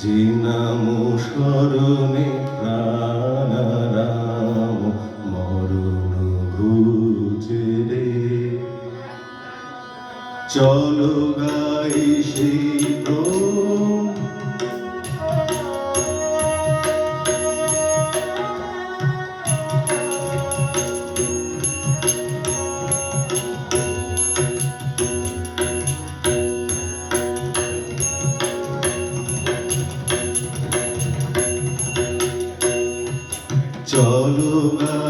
জিনাম শরণে প্রাণারাম মরণ বুঝে রে চলো গাই সেই Paloma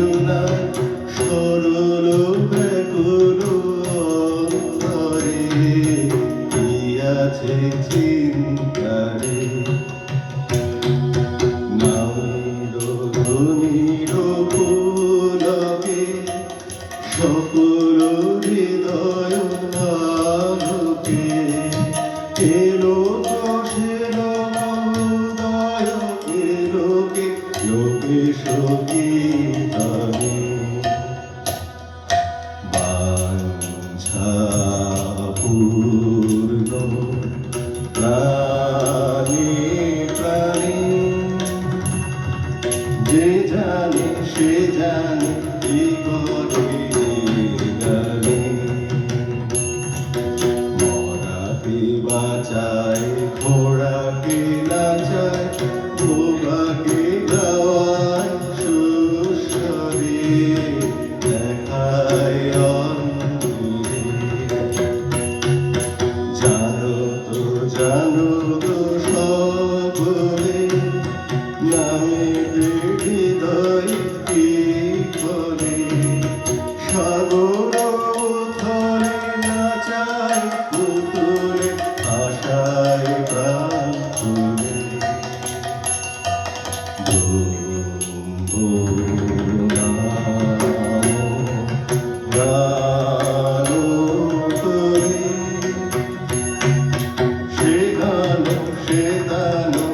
কি করে সাগর থরে নাচায় পুতুরে আশায় প্রাণ তুলে সে গান সে দানো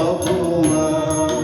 অপমান